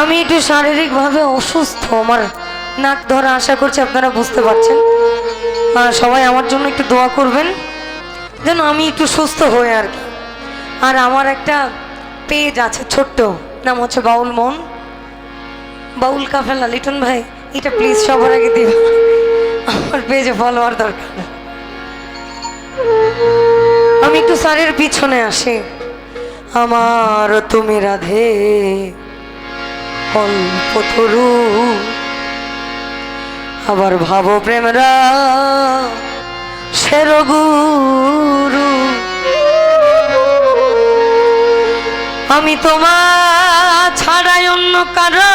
আমি একটু শারীরিকভাবে অসুস্থ, আমার নাক ধরা আশা করছি আপনারা বুঝতে পারছেন। আর সবাই আমার জন্য একটু দোয়া করবেন, যেন আমি একটু সুস্থ হই আর কি। আর আমার একটা পেজ আছে ছোট্ট, নাম হচ্ছে বাউল মন। বাউল কাফেলা, লিটন ভাই, এটা প্লিজ সবার আগে দিও আমার পেজে ফলোয়ার দরকার। আমি একটু স্যারের পিছনে আসি। আমার তুমি রাধে। অল্প তরু আবার ভাব প্রেমরা সের গুরু আমি তোমার ছাড়াই অন্য কারও।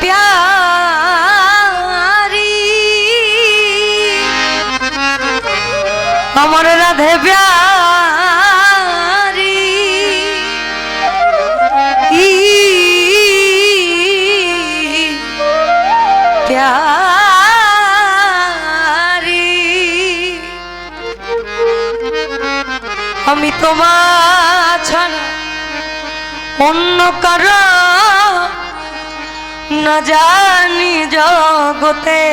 প্যারি। আমার রাধে প্যারি। ছাড়া অন্য কারও না জানি জগতে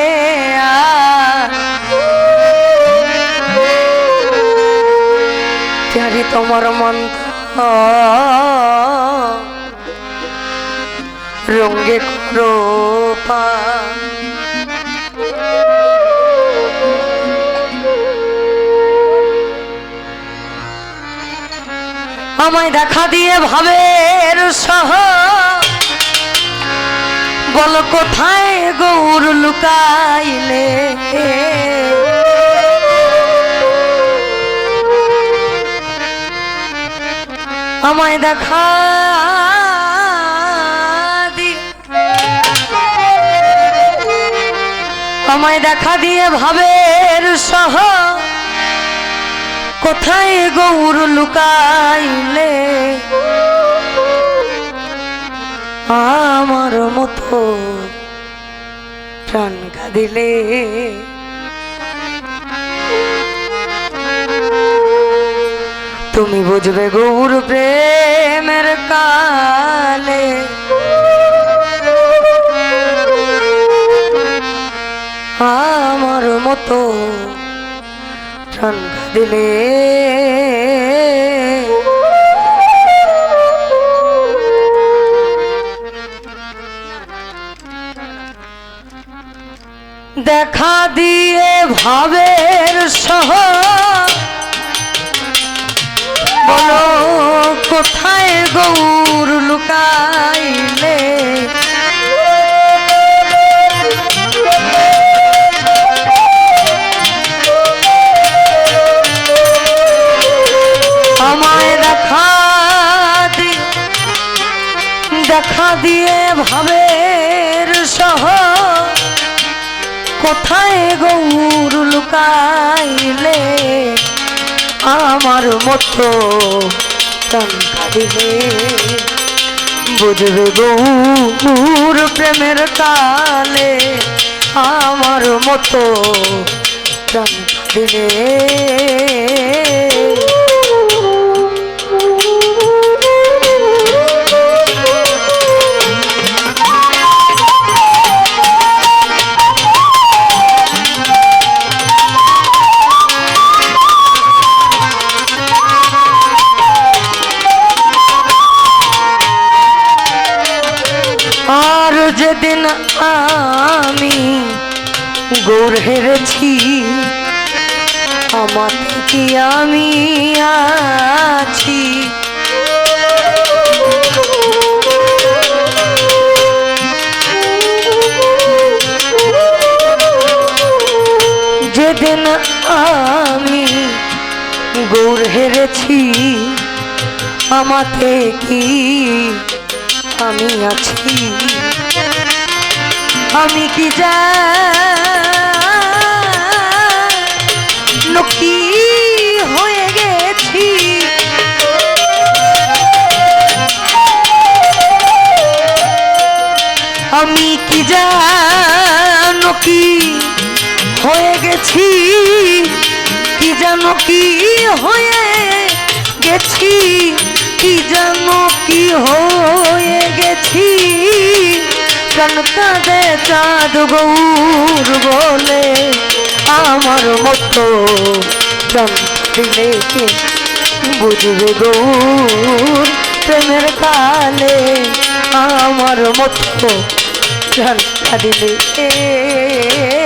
প্যারি তোমার মন্ত্র রঙ্গে করো পা। আমায় দেখা দিয়ে ভাবের সহ। বল কোথায় গৌর লুকাইলে? আমায় দেখা আমায় দেখা দিয়ে ভাবের সহ। কোথায় গৌর লুকাইলে? আমার মতো প্রাণ কাঁদিলে। তুমি বুঝবে গৌর প্রেমের কালে। আমার মতো প্রাণ কাঁদিলে। দেখা দিয়ে ভাবের সহ। বলো কোথায় গৌর লুকাইলে? কোথায় গৌর লুকাইলে? আমার মতো কাঁদিলে বুঝবে গৌর প্রেমের কালে আমার মতো কাঁদিলে গৌর হেরেছি আমার কি আমি আছি। যেদিন আমি গৌর হেরেছি আমাতে কি আমি আছি। আমি কি জানো কি জানো কি হয়ে গেছি? কি জানো কি হয়ে গেছি? কি জানো কি হয়ে গেছি? প্রাণ কাঁদে চাঁদ গৌর বলে আমার মতো দিলে বুঝবে গৌর? প্রেমের কালে আমার মতো প্রাণ দিলে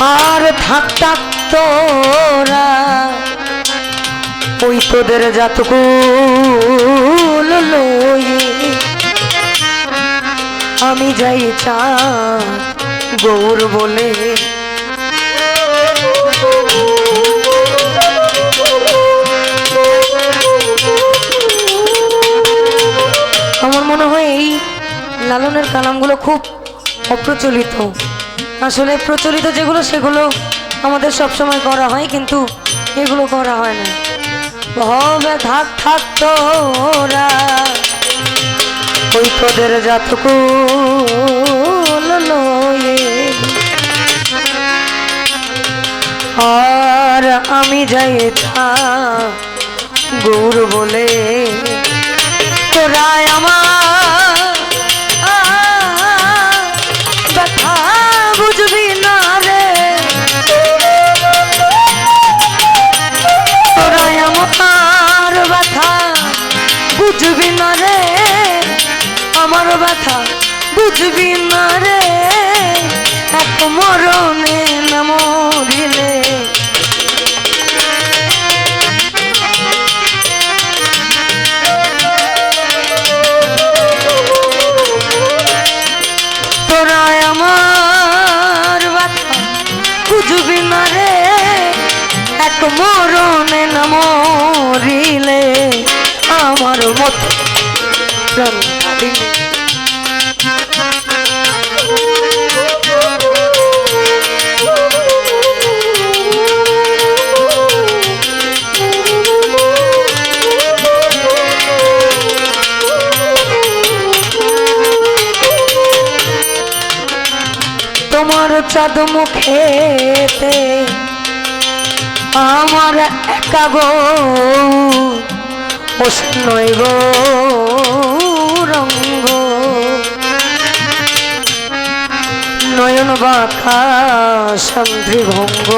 আর থাক থাক তোরা। ওই তোদের জাতকুল লয়ে আমি যাই চা গৌর বলে। আমার মনে হয় এই লালনের কালামগুলো খুব অপ্রচলিত। আসলে প্রচলিত যেগুলো, সেগুলো আমাদের সব সময় করা হয়, কিন্তু এগুলো করা হয় না। ভবে থাক থাক তোরা ওই তোদের জাতকুল লয়ে আর আমি যাই তা গৌর বলে, তোরাই আমার বুঝবি না রে? এক মরণে না মরিলে। তোরা আমার ব্যথা বুঝবি না রে? এক মরণে না মরিলে। আমার মতো প্রাণ তোমার চাঁদ মুখেতে আমার একা গো রঙ্গ। নয়ন বাঁকা সন্ধ্রি ভঙ্গ।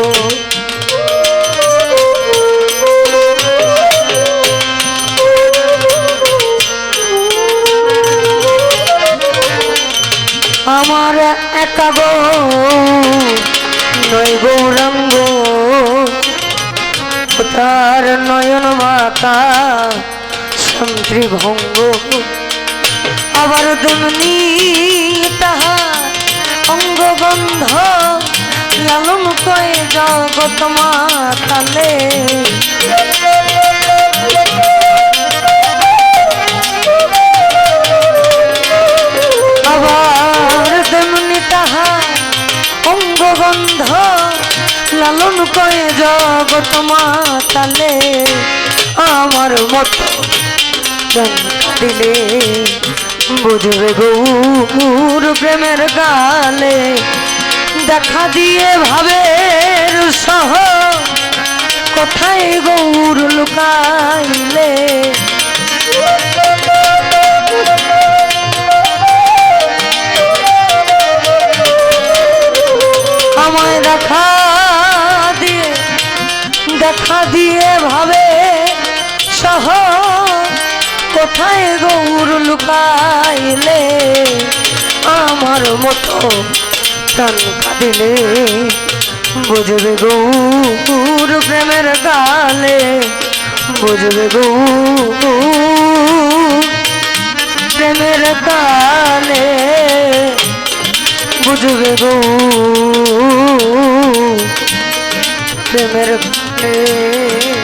একা গো নয় গৌরাঙ্গ। তার নয়ন মাতা, সন্ত্রী ভঙ্গ। আবার দুমনি তাহা অঙ্গবন্ধ লালন কয়ে জগৎ মাতালে। কয়ে জগৎ মাতালে আমার মতো দিলে বুঝবে গৌর প্রেমের গালে। দেখা দিয়ে ভাবের সহ কোথায় গৌর লুকাইলে? আমায় দেখা দেখা দিয়ে ভাবে সহ কোথায় গৌর লুকাইলে? আমার মতো প্রাণ কাঁদিলে বুঝবে গৌর প্রেমের গালে, বুঝবে গৌর প্রেমের গালে, বুঝবে গো প্রেমের গানে